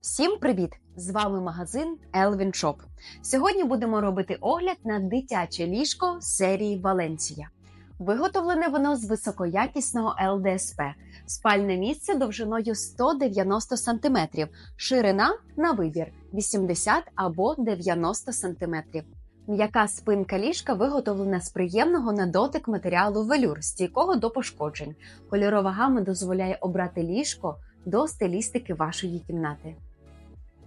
Всім привіт! З вами магазин Elvin Shop. Сьогодні будемо робити огляд на дитяче ліжко серії Валенсія. Виготовлене воно з високоякісного ЛДСП, спальне місце довжиною 190 см, ширина на вибір 80 або 90 см. М'яка спинка ліжка виготовлена з приємного на дотик матеріалу велюр, стійкого до пошкоджень. Кольорова гама дозволяє обрати ліжко до стилістики вашої кімнати.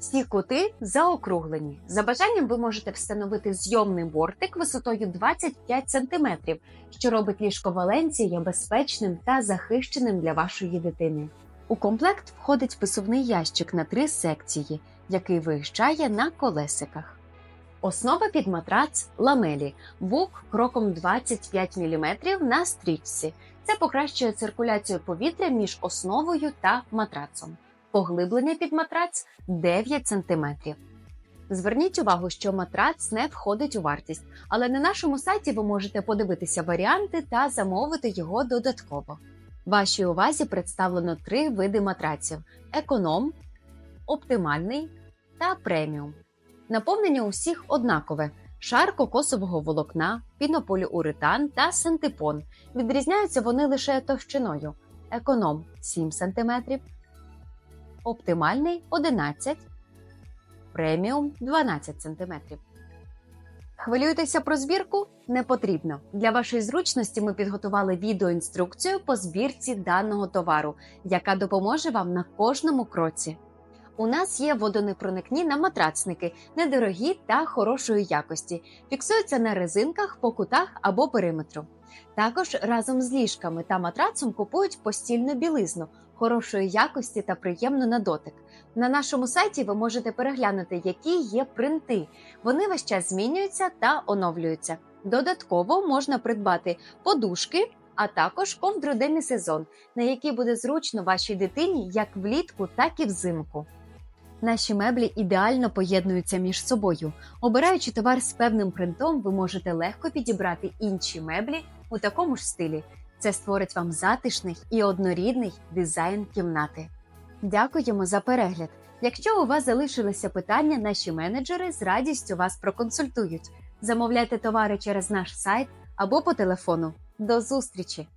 Всі кути заокруглені. За бажанням ви можете встановити зйомний бортик висотою 25 см, що робить ліжко Валенція безпечним та захищеним для вашої дитини. У комплект входить писувний ящик на три секції, який виїжджає на колесиках. Основа під матрац ламелі, бук кроком 25 мм на стрічці. Це покращує циркуляцію повітря між основою та матрацом. Поглиблення під матрац 9 см. Зверніть увагу, що матрац не входить у вартість, але на нашому сайті ви можете подивитися варіанти та замовити його додатково. Вашій увазі представлено три види матраців: економ, оптимальний та преміум. Наповнення усіх однакове: шар кокосового волокна, пінополіуретан та синтепон. Відрізняються вони лише товщиною: економ 7 см, оптимальний 11 преміум 12 см. Хвилюєтеся про збірку? Не потрібно. Для вашої зручності ми підготували відеоінструкцію по збірці даного товару, яка допоможе вам на кожному кроці. У нас є водонепроникні на матрацники, недорогі та хорошої якості. Фіксуються на резинках, по кутах або периметру. Також разом з ліжками та матрацом купують постільну білизну хорошої якості та приємно на дотик. На нашому сайті ви можете переглянути, які є принти. Вони весь час змінюються та оновлюються. Додатково можна придбати подушки, а також ковдру демісезон, на якій буде зручно вашій дитині як влітку, так і взимку. Наші меблі ідеально поєднуються між собою. Обираючи товар з певним принтом, ви можете легко підібрати інші меблі у такому ж стилі. Це створить вам затишний і однорідний дизайн кімнати. Дякуємо за перегляд. Якщо у вас залишилися питання, наші менеджери з радістю вас проконсультують. Замовляйте товари через наш сайт або по телефону. До зустрічі!